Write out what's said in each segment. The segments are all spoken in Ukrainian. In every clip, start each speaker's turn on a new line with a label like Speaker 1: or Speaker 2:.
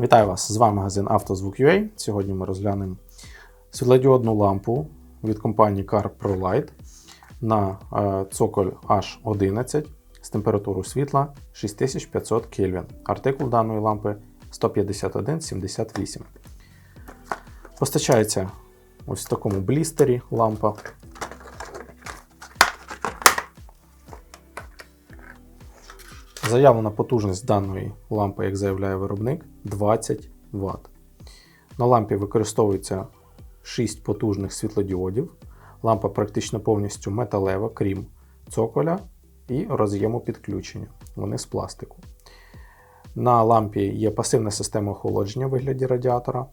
Speaker 1: Вітаю вас! З вами магазин «Автозвук.UA». Сьогодні ми розглянемо світлодіодну лампу від компанії Car ProLight на е, цоколь H11 з температурою світла 6500 Кельвін. Артикул даної лампи 15178. Постачається ось в такому блістері лампа. Заявлена потужність даної лампи, як заявляє виробник, 20 Вт. На лампі використовується 6 потужних світлодіодів. Лампа практично повністю металева, крім цоколя і роз'єму підключення. Вони з пластику. На лампі є пасивна система охолодження в вигляді радіатора.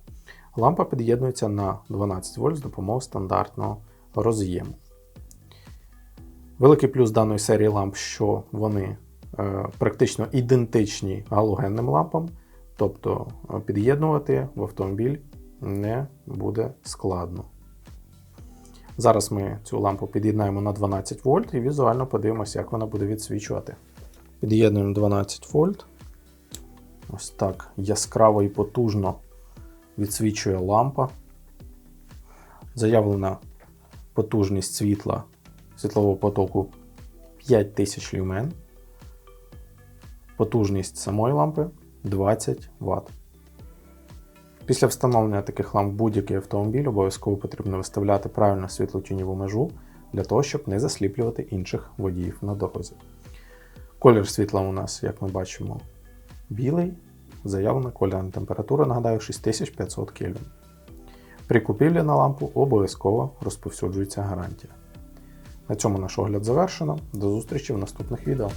Speaker 1: Лампа під'єднується на 12 вольт з допомогою стандартного роз'єму. Великий плюс даної серії ламп, що вони практично ідентичні галогенним лампам, тобто е, під'єднувати в автомобіль не буде складно. Зараз ми цю лампу під'єднаємо на 12 вольт і візуально подивимося, як вона буде відсвічувати. Під'єднуємо 12 вольт. Ось так яскраво і потужно відсвічує лампа. Заявлена потужність світла світлового потоку 5000 люмен. Потужність самої лампи 20 Вт. Після встановлення таких ламп будь-який автомобіль обов'язково потрібно виставляти правильну світлотіньову межу для того, щоб не засліплювати інших водіїв на дорозі. Колір світла у нас, як ми бачимо, білий. Заявлена кольорна температура, нагадаю, 6500 Кельвін. При купівлі на лампу обов'язково розповсюджується гарантія. На цьому наш огляд завершено. До зустрічі в наступних відео.